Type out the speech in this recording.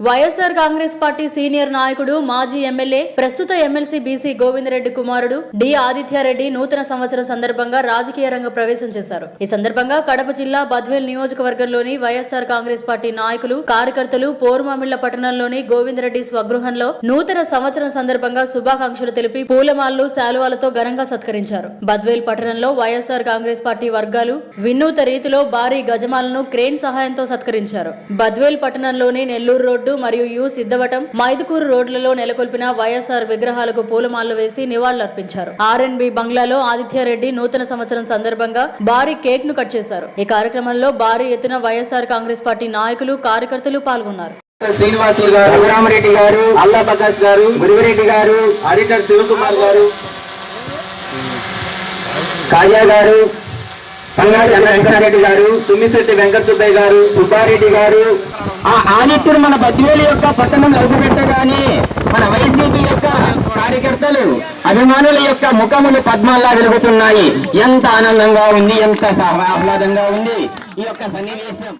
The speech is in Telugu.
వైఎస్ఆర్ కాంగ్రెస్ పార్టీ సీనియర్ నాయకుడు మాజీ ఎమ్మెల్యే ప్రస్తుత ఎమ్మెల్సీ బీసీ గోవిందరెడ్డి కుమారుడు డి ఆదిత్యారెడ్డి నూతన సంవత్సరం సందర్భంగా రాజకీయ రంగ ప్రవేశం చేశారు. ఈ సందర్భంగా కడప జిల్లా బద్వేల్ నియోజకవర్గంలోని వైఎస్ఆర్ కాంగ్రెస్ పార్టీ నాయకులు కార్యకర్తలు పోరుమామిళ్ళ పట్టణంలోని గోవిందరెడ్డి స్వగృహంలో నూతన సంవత్సరం సందర్భంగా శుభాకాంక్షలు తెలిపి పూలమాలలు శాలువాలతో ఘనంగా సత్కరించారు. బద్వేల్ పట్టణంలో వైఎస్ఆర్ కాంగ్రెస్ పార్టీ వర్గాలు వినూత రీతిలో భారీ గజమాలను క్రేన్ సహాయంతో సత్కరించారు. బద్వేల్ పట్టణంలోని నెల్లూరు రోడ్డు మరియు యు సిద్ధవటం మైదుకూరు రోడ్లలో నెలకొల్పిన వైఎస్ఆర్ విగ్రహాలకు పూలమాలలు వేసి నివాళులర్పించారు. ఆర్ఎన్బి బంగ్లాలో ఆదిత్యారెడ్డి నూతన సంవత్సరం సందర్భంగా భారీ కేక్ను కట్ చేశారు. ఈ కార్యక్రమంలో భారీ ఎత్తున వైఎస్ఆర్ కాంగ్రెస్ పార్టీ నాయకులు కార్యకర్తలు పాల్గొన్నారు. శ్రీనివాసులు గారు రఘురామరెడ్డి గారు అల్లా ప్రకాష్ గారు గురివిరెడ్డి గారు ఆడిటర్ శివకుమార్ గారు కాజా గారు పంగా గారు తుమ్మిశెట్టి వెంకట సుబ్బయ్య గారు సుబ్బారెడ్డి గారు. ఆ ఆదిత్యుడు మన బద్వేలు యొక్క పట్టణం అడుగుపెట్టగానే మన వైసీపీ యొక్క కార్యకర్తలు అభిమానుల యొక్క ముఖములు పద్మాల్లా వెలుగుతున్నాయి. ఎంత ఆనందంగా ఉంది ఎంత ఆహ్లాదంగా ఉంది ఈ యొక్క సన్నివేశం.